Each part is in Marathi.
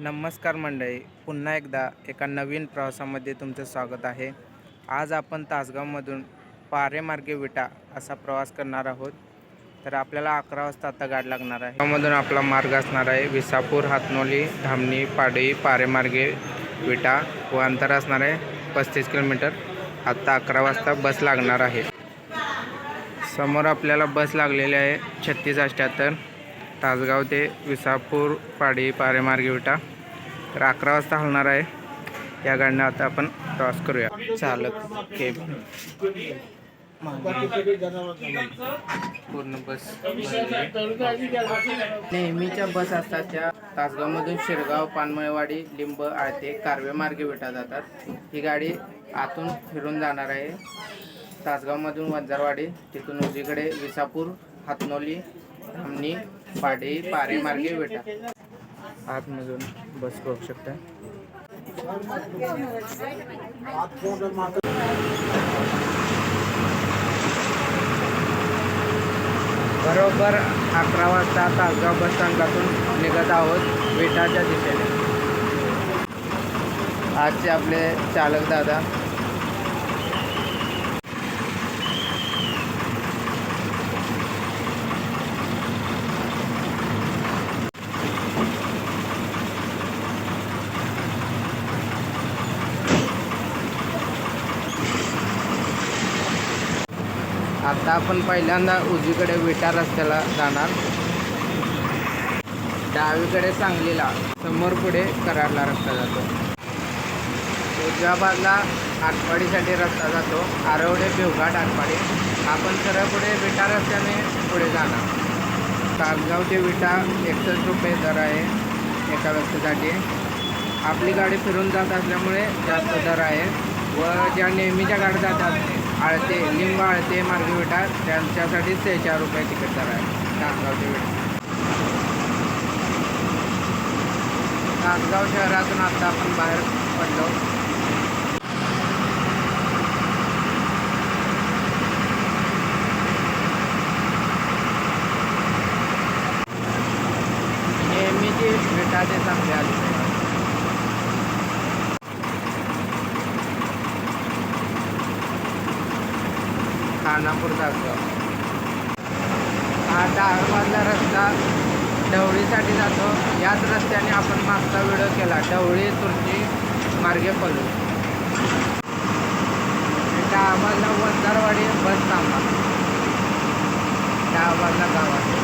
नमस्कार मंडळी पुन्हा एकदा एका नवीन प्रवासामध्ये तुमचं स्वागत आहे. आज आपण तासगावमधून पारेमार्गे विटा असा प्रवास करणार आहोत. तर आपल्याला अकरा वाजता आता गाड लागणार आहे. त्यामधून आपला मार्ग असणार आहे विसापूर हातनोली धामणी पाडई पारेमार्गे विटा. व अंतर असणार आहे पस्तीस किलोमीटर. आत्ता अकरा वाजता बस लागणार आहे. समोर आपल्याला बस लागलेली आहे छत्तीस अठ्ठ्याहत्तर तासगाव ते विसापूर पाडी पारेमार्गी विटा. तर अकरा वाजता हलणार आहे. या गाडीनं आता आपण क्रॉस करूया. चालक केब पूर्ण बस नेहमीच्या बस असतात त्या तासगावमधून शिरगाव पानमळेवाडी लिंब आळते कारवे मार्गे विटा जातात. ही गाडी आतून फिरून जाणार आहे. तासगावमधून वंजारवाडी तिथून उजवीकडे विसापूर हातनोली धामणी पाडे पारे मार्गे विटा आतमधून बस बघू शकता. बरोबर अकरा वाजता तासगाव बस स्थानकातून निघत आहोत विटाच्या दिशेने. आजचे आपले चालक दादा. आता आपण पहिल्यांदा उजवीकडे विटा रस्त्याला जाणार. डावीकडे सांगलीला समोर पुढे कराडला रस्ता जातो. उजव्या बाजूला आटपाडीसाठी रस्ता जातो. आरवडे भिवघाट आटपाडी. आपण सरळ पुढे विटा रस्त्याने पुढे जाणार. तासगाव ते विटा एकसष्ट रुपये दर आहे एका व्यक्तीसाठी. आपली गाडी फिरून जात असल्यामुळे जास्त दर आहे. व ज्या नेहमीच्या गाड्या जातात आळते लिंब आळते मार्गे विटा त्यांच्यासाठी चार रुपये तिकीट दर आहे तासगाव ते तासगाव शहरातून आता आपण बाहेर पडलो नेहमीची विटा ते चांगले आले खानापूर तासगाव हा डाळबाजला रस्ता ढवळीसाठी जातो याच रस्त्याने आपण मागचा व्हिडिओ केला ढवळी तुर्ची मार्गे पडलो डाळबाजला वंजारवाडी बस थांबा डाळबाजला गावात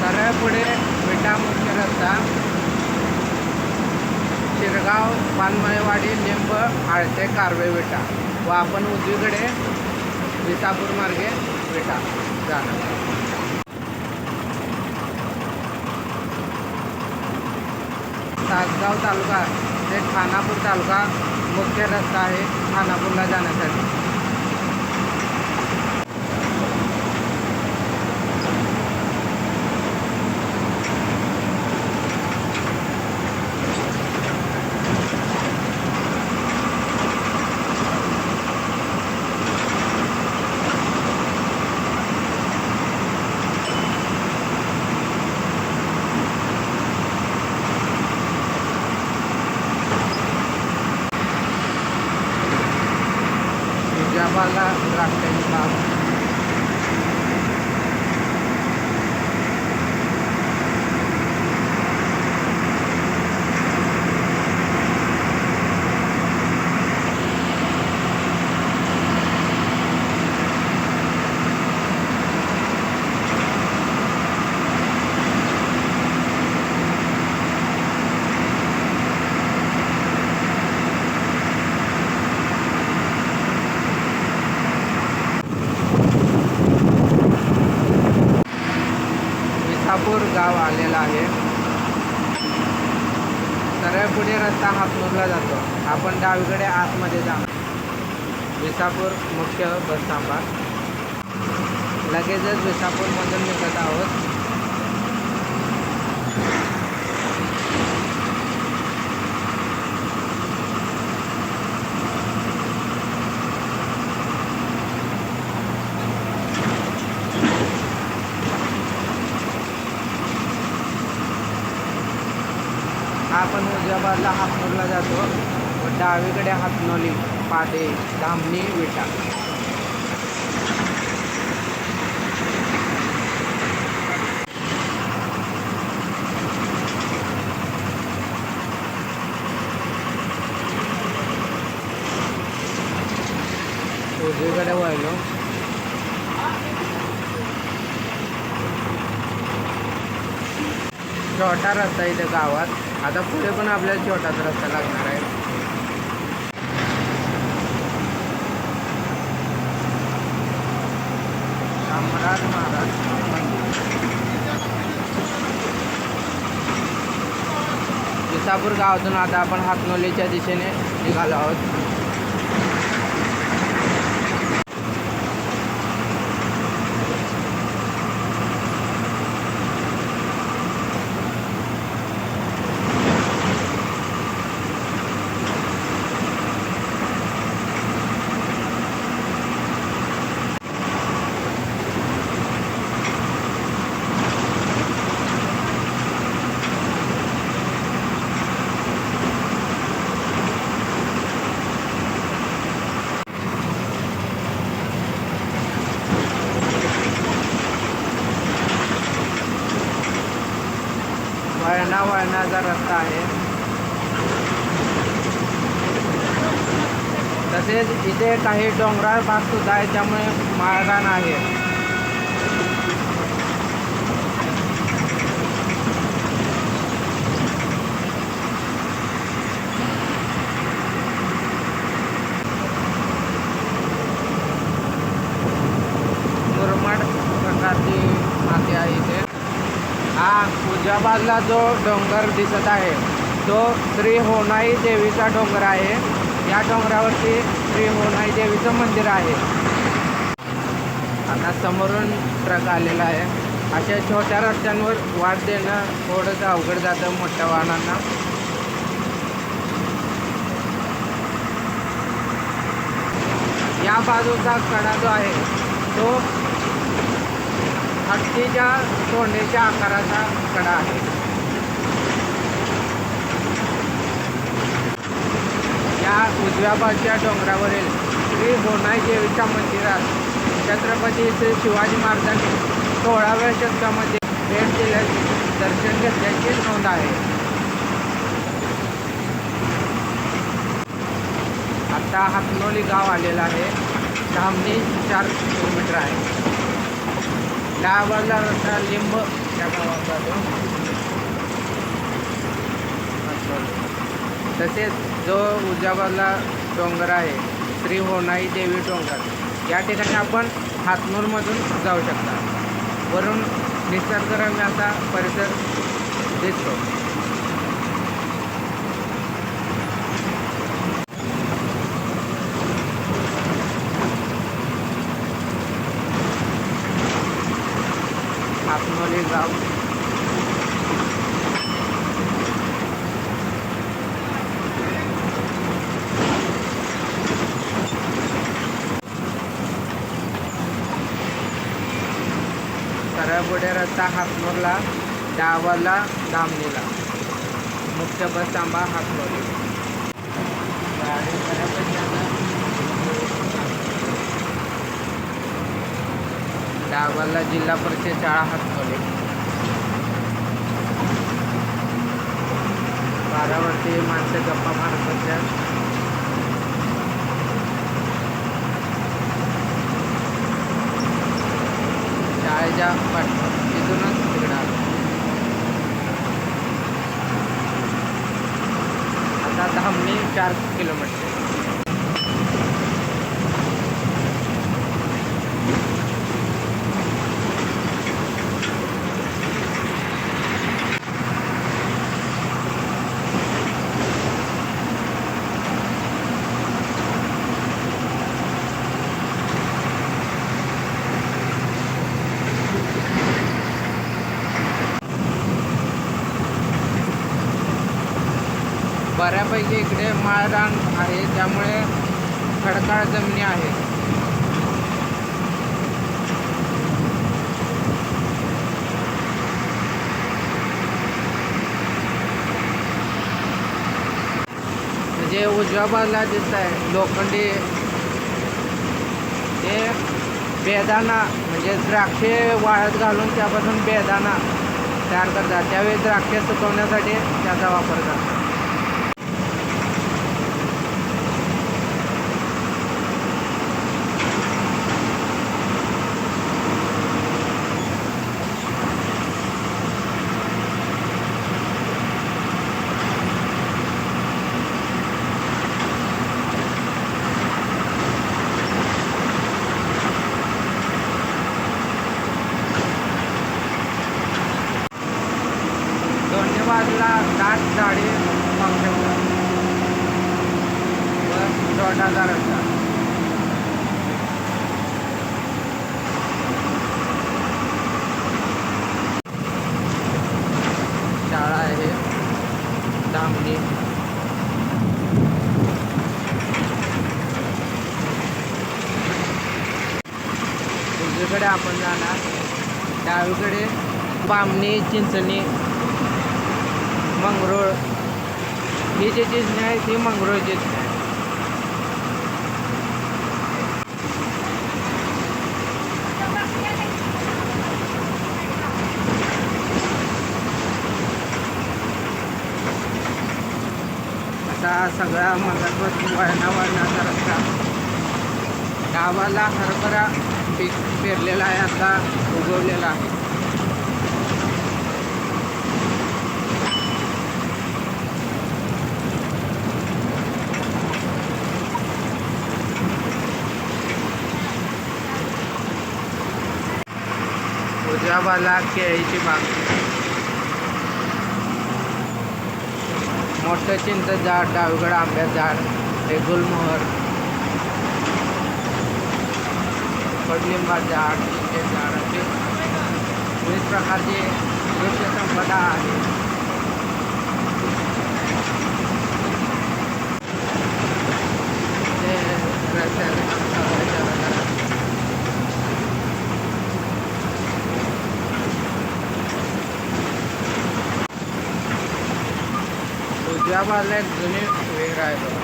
सरळ पुढे विटा मुख्य रस्ता शिरगाव पानमळेवाडी लिंब आळते कारवे विटा. व आपण उजवीकडे विसापूर मार्गे विटा. जाणार तासगाव तालुका ते खानापूर तालुका मुख्य रस्ता आहे खानापूरला जाण्यासाठी विजाबाला द्राक्षाची बाग विसापूर गाव आलेला आहे सरळ आता रस्ता जातो. आपण डावीकडे आतमध्ये जाणार. विसापूर मुख्य बस थांबा. लगेचच विसापूरमधून निघत आहोत. आपण उजाबादला बाजूला हातनूरला जातो. व डावीकडे हातनोली पाटे धामणी विटा. उजवीकडे वळलो. छोटा रस्ता इथे गावात. आता पुढे पण आपल्याला छोटाच रस्ता लागणार आहे. सम्राट महाराज विसापूर गावातून आता आपण हातनोलीच्या दिशेने निघालो आहोत. वळणा वळणाचा रस्ता आहे. तसेच इथे काही डोंगराळ भाग सुद्धा आहे त्यामुळे माळरान आहे मुरमाड प्रकारची माती आहे इथे हा उजव्या जो डोंगर दिसत आहे तो श्री होनाई देवीचा डोंगर आहे. या डोंगरावरती श्री होनाई देवीचं मंदिर आहे. आता समोरून ट्रक आलेला आहे. अशा छोट्या रस्त्यांवर वाट देणं थोडंसं अवघड जातं मोठ्या वाहनांना. या बाजूचा कडा जो आहे तो हत्तीच्या तोंडीच्या आकाराचा कडा आहे. या उजव्या बाजूच्या डोंगरावरील श्री होनायदेवीच्या मंदिरात छत्रपती श्री शिवाजी महाराजांनी सोळाव्या शतकामध्ये भेट दिल्याचे दर्शन घेतल्याची नोंद आहे. आता हातनोली गाव आलेलं आहे. धामणी चार किलोमीटर आहे. डाव्या बाजूला रस्ता लिंब या गावात जातो. तसेच जो उजाबाला डोंगर आहे श्री होनाई देवी डोंगर या ठिकाणी आपण हातनूरमधून जाऊ शकता. वरून निसर्गरम्य असा परिसर दिसतो. हातनोली गाव सरळ पुढे रस्ता हातनूरला डावाला दामणीला मुख्य बस थांबा हातनूर गाडी डावाला जिल्हा परिषद शाळा हातनोली बारावरती माणसं गप्पा मारत असतात शाळेच्या पाठ तिथूनच तिकडं आलो. आता धामणी चार किलोमीटर. बऱ्यापैकी इकडे माळरान आहे त्यामुळे खडकाळ जमिनी आहेत जे उजव्या बाजूला दिसत आहे लोखंडी ते बेदाना म्हणजे द्राक्षे वाळत घालून त्यापासून बेदाना तयार करतात. त्यावेळी द्राक्षे सुकवण्यासाठी त्याचा वापर करतात दोन्ही बाजूला दाट झाडे पाहू शकता बस जोडादार असतात शाळा आहे. धामणी उजवीकडे आपण जाणार. डावीकडे बामणी चिंचणी. मंगरूळ. ही जी चिंचणी आहे ती मंगरूळ चिंचणी आहे. आता सगळा मगापासून वळणा वळणाचा रस्ता गावाला हरभरा पीक पेरलेला आहे आता उगवलेला आहे. केळीची बाग मोठं चिंच झाड डावीकडं आंब्याचं झाड हे गुलमोहर कडलिंबाचं झाड चिंचे झाड असे विविध प्रकारचे वृक्ष संपदा आहे ते रस्त्याचं काम बाजूला एक जुनी विहीर आहे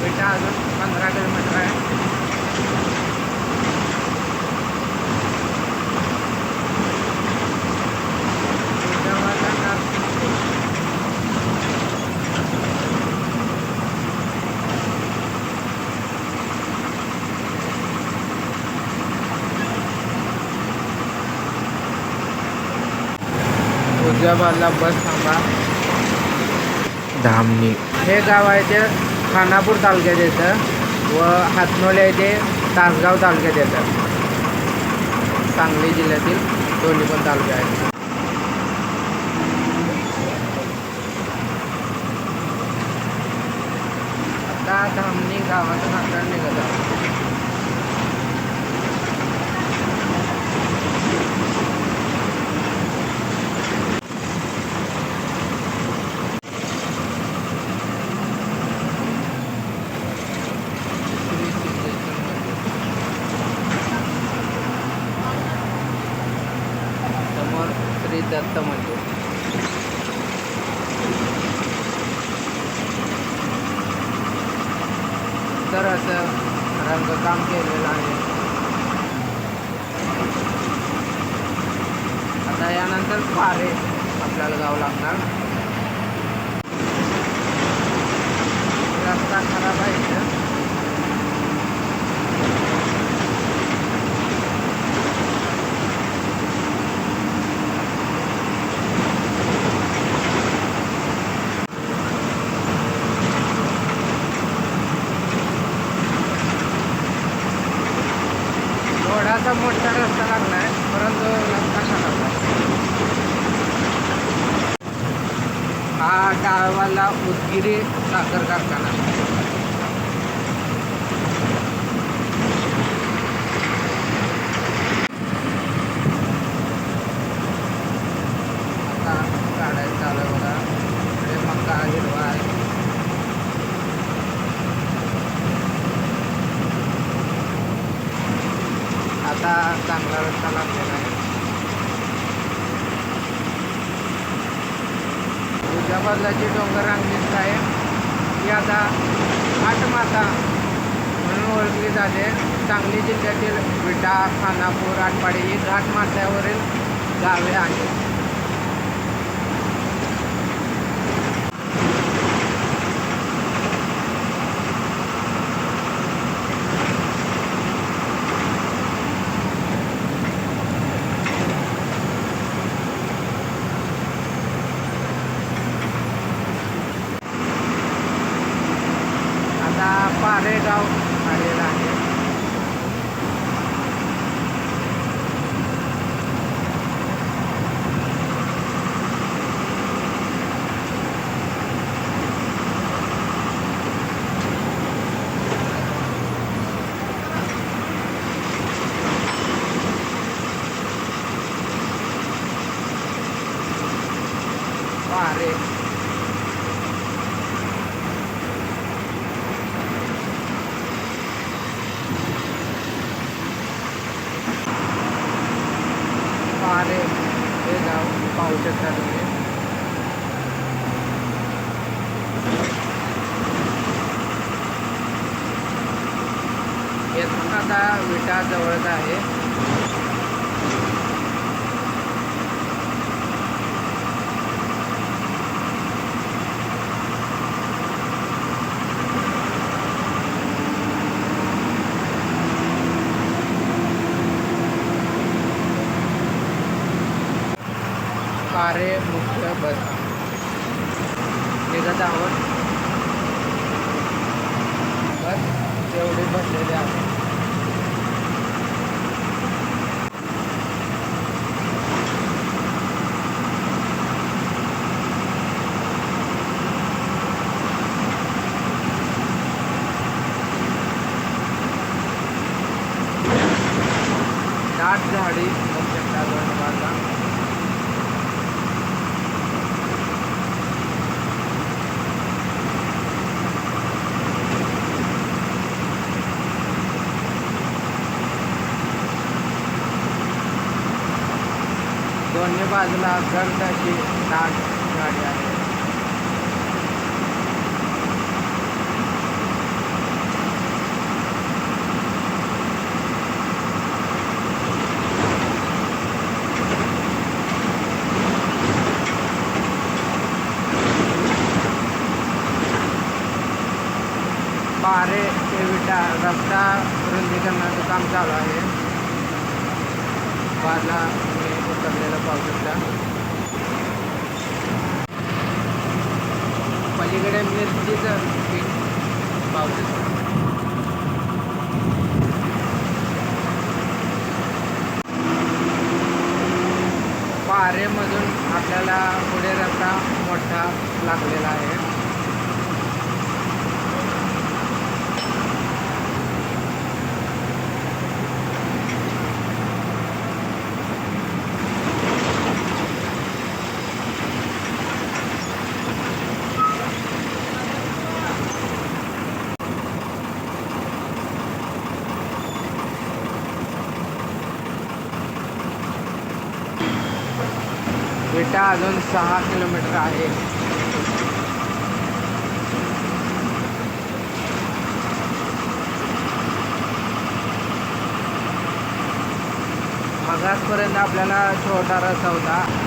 बेटा अजून पंधरा किलोमीटर आहे. बाजूला बस थांबा. धामणी. हे गाव आहे ते खानापूर तालुक्यात येतं व हातनोले आहे ते तासगाव तालुक्यात येतं. सांगली जिल्ह्यातील दोन्ही पण तालुके आहेत आता धामणी गावातून अंतर निघत आहे श्री सिद्धेश्वर मंदिर समोर श्री दत्त मंदिर तर असं रंगकाम केलेलं आहे आता यानंतर पारे आपल्याला जावं लागणार. रस्ता खराब आहे. चार खानापूर आटपाडी ही घाटमाथ्यावरील गावे आहेत. मिनटं चालू विटा जवळचा आहे. Gracias. वाजला घंटाची मोठा मोठा लागलेला आहे. बेटा अजून सहा आहे. मगासपर्यंत आपल्याला छोटा रस होता.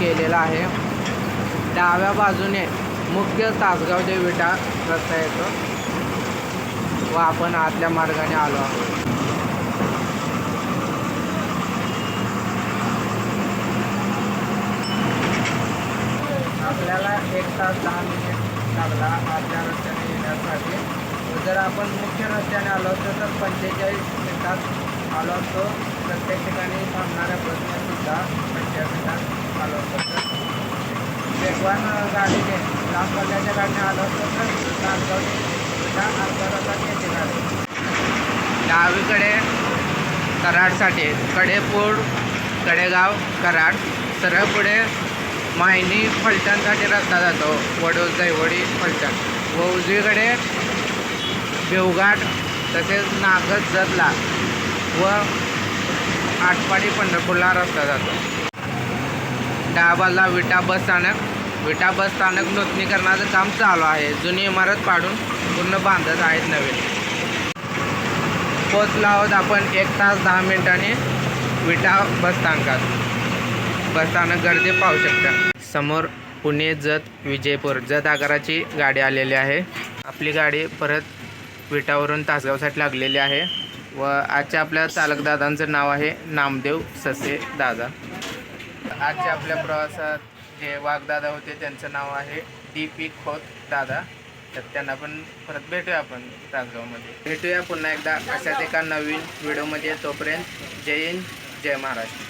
केलेला आहे. डाव्या बाजूने मुख्य तासगाव ते विटा रस्ता येतो. व आपण आतल्या मार्गाने आलो आहोत. आपल्याला एक तास दहा मिनिट लागला आतल्या रस्त्याने येण्यासाठी. जर आपण मुख्य रस्त्याने आलो असतो तर पंचेचाळीस मिनिटात आलो असतो. प्रत्येक ठिकाणी थांबणाऱ्या बसनेसुद्धा पंचायतीला आलो असतो वेगवान गाडीने लांब पल्ल्याच्या गाडीने आलो असतो तर सुद्धा ते येते गाडी डावीकडे कराडसाठी कडेपूर कडेगाव कराड. सरळ पुढे मायनी फलटणसाठी रस्ता जातो. वडोद दैवडी फलटण. व उजवीकडे देवघाट तसेच नागद जतला व आटपाडी पंढरपूरला रस्ता जातो. डाबाला विटा बस स्थानक. विटा बस स्थानक नूतनीकरणाचं काम चालू आहे. जुनी इमारत पाडून पूर्ण बांधत आहेत नवीन. पोचलो आहोत आपण एक तास दहा मिनिटांनी विटा बसस्थानकात बसस्थानक गर्दी पाहू शकता. समोर पुणे जत विजयपूर जत आगाराची गाडी आलेली आहे. आपली गाडी परत विटावरून तासगावसाठी लागलेली आहे. व आजच्या आपल्या चालकदादांचं नाव आहे नामदेव ससे दादा. आजच्या आपल्या प्रवासात जे वाघदादा होते त्यांचं नाव आहे डी पी खोत दादा. तर त्यांना पण परत भेटूया आपण तासगावमध्ये भेटूया पुन्हा एकदा अशाच एका नवीन व्हिडिओमध्ये. तोपर्यंत जय हिंद जय महाराष्ट्र.